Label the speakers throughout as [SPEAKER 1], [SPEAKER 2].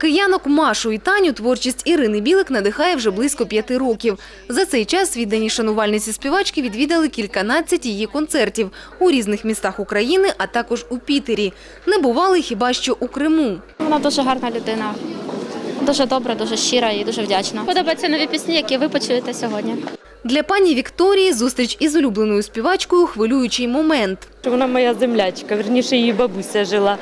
[SPEAKER 1] Киянок Машу і Таню творчість Ірини Білик надихає вже близько п'яти років. За цей час віддані шанувальниці співачки відвідали кільканадцять її концертів у різних містах України, а також у Пітері. Не бували хіба що у Криму.
[SPEAKER 2] Вона дуже гарна людина, дуже добра, дуже щира і дуже вдячна. Подобаються нові пісні, які ви почуєте сьогодні.
[SPEAKER 1] Для пані Вікторії зустріч із улюбленою співачкою – хвилюючий момент.
[SPEAKER 3] Вона моя землячка, верніше її бабуся жила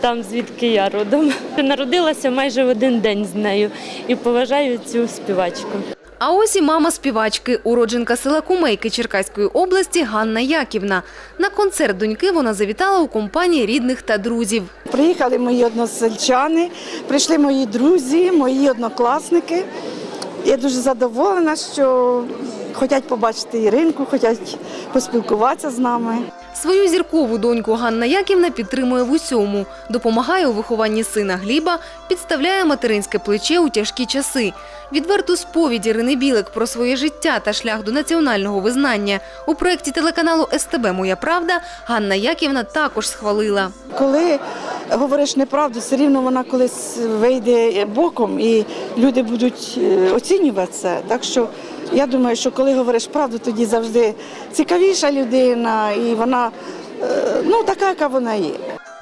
[SPEAKER 3] там, звідки я родом. Народилася майже в один день з нею і поважаю цю співачку.
[SPEAKER 1] А ось і мама співачки, уродженка села Кумейки Черкаської області Ганна Яківна. На концерт доньки вона завітала у компанії рідних та друзів.
[SPEAKER 4] Приїхали мої односельчани, прийшли мої друзі, мої однокласники. Я дуже задоволена, що хочуть побачити Іринку, хочуть поспілкуватися з нами.
[SPEAKER 1] Свою зіркову доньку Ганна Яківна підтримує в усьому, допомагає у вихованні сина Гліба, підставляє материнське плече у тяжкі часи. Відверту сповідь Ірини Білик про своє життя та шлях до національного визнання у проєкті телеканалу СТБ Моя правда Ганна Яківна також схвалила.
[SPEAKER 4] Коли говориш неправду, все рівно вона колись вийде боком і люди будуть е, оцінювати це. Так що я думаю, що коли говориш правду, тоді завжди цікавіша людина, і вона е, ну, така, яка вона є.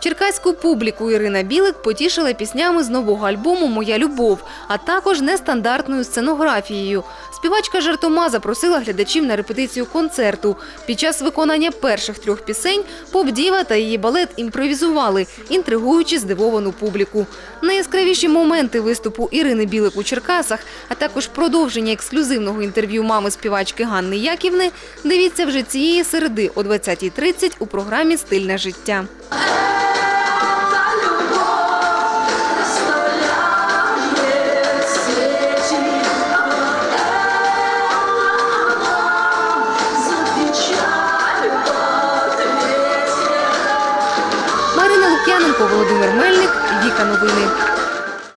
[SPEAKER 1] Черкаську публіку Ірина Білик потішила піснями з нового альбому Моя любов, а також нестандартною сценографією. Співачка жартома запросила глядачів на репетицію концерту. Під час виконання перших трьох пісень поп-діва та її балет імпровізували, інтригуючи здивовану публіку. Найяскравіші моменти виступу Ірини Білик у Черкасах, а також продовження ексклюзивного інтерв'ю мами співачки Ганни Яківни, дивіться вже цієї середи о 20.30 у програмі Стильне життя. Володимир Мельник, Віка Новини.